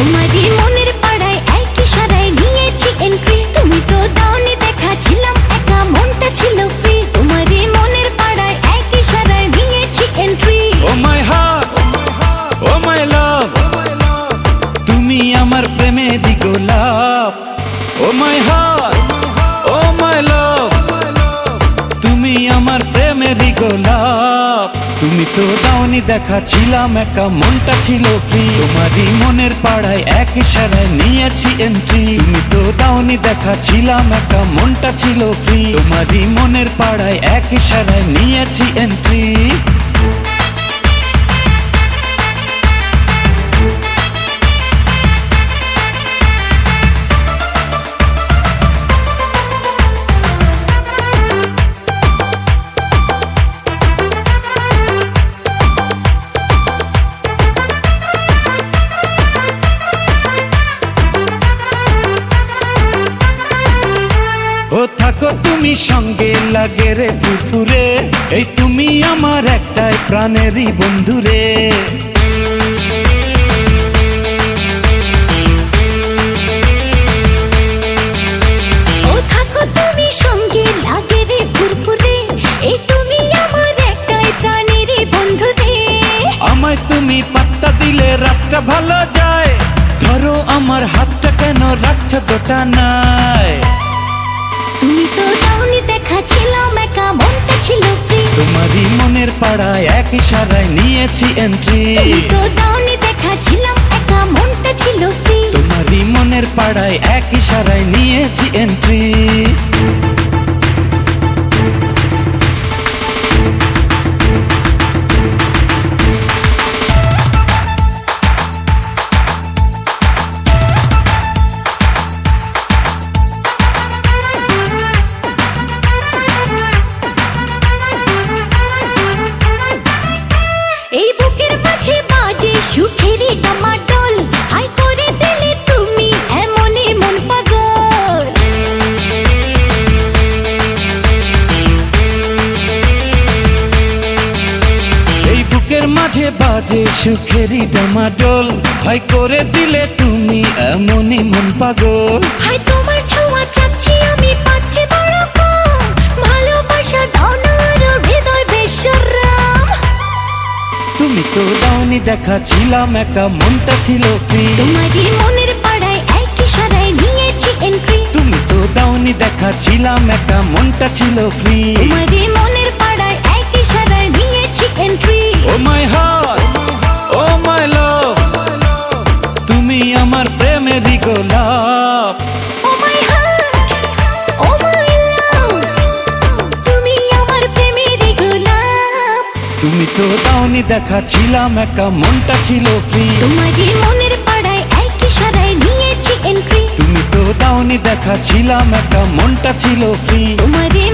তোমারই মনের পাড়ায় একই সারায় নিয়েছি এন্ট্রি তুমি তো দাওনি, দেখা ছিলাম, একা মনটা ছিল ফ্রি তোমারই মনের পাড়ায় একই সারায় নিয়েছি এন্ট্রি ও মাই হার্ট তুমি আমার প্রেমে দিগোলাপ ও মাই ও মাই তুমি আমার প্রেমেরই গোলাপ। তো দাওনি দেখা ছিলাম একা, মনটা ছিল ফ্রি তোমারই মনের পাড়ায় এক ইশারায় নিয়েছি এন্ট্রি তুমি তো দাওনি দেখা ছিলাম একা, মনটা ছিল ফ্রি তোমারই মনের পাড়ায় এক প্রাণেরই নিয়েছি ও থাকো তুমি সঙ্গে লাগে রে ফুরফুরে এই তুমি আমার একটাই প্রাণের বন্ধু রে আমায় তুমি পাত্তা দিলে রাতটা ভালো যায়। ধরো আমার হাতটা কেন রাখছো গোটা নাই পাড়ায় এক ইশারায় নিয়েছি এন্ট্রি তো দাওনি দেখা ছিলাম একা মনটা ছিল ফ্রি তোমারই মনের পাড়ায় এক ইশারায় নিয়েছি এন্ট্রি বাজে সুখেরই ডামাডোল ভাই করে দিলে তুমি এমনই মন পাগল। হাই তোমার ছোঁয়া চাচ্ছি আমি পাচ্ছি বড় কম। ভালোবাসা দাও না আরও হৃদয় বেশরাম তুমি তো দাওনি দেখা ছিলাম একা মনটা ছিল ফ্রি তোমারই মনের পাড়ায় এক ইশারায় নিয়েছি এন্ট্রি তুমি তো দাওনি দেখা ছিলাম একা মনটা ছিল ফ্রি তোমারই মনের এন্ট্রি ও মাই হার্ট ও মাই লাভ তুমি আমার প্রেমেরই গোলাপ। ও মাই হার্ট ও মাই লাভ তুমি আমার প্রেমের গোলাপ। তুমি তো দাওনি দেখা ছিলাম একা মনটা ছিল ফ্রি তোমারই মনের পাড়ায় এক ইশারায় নিয়েছি এন্ট্রি তুমি তো দাওনি দেখা ছিলাম একা মনটা ছিল ফ্রি তোমারই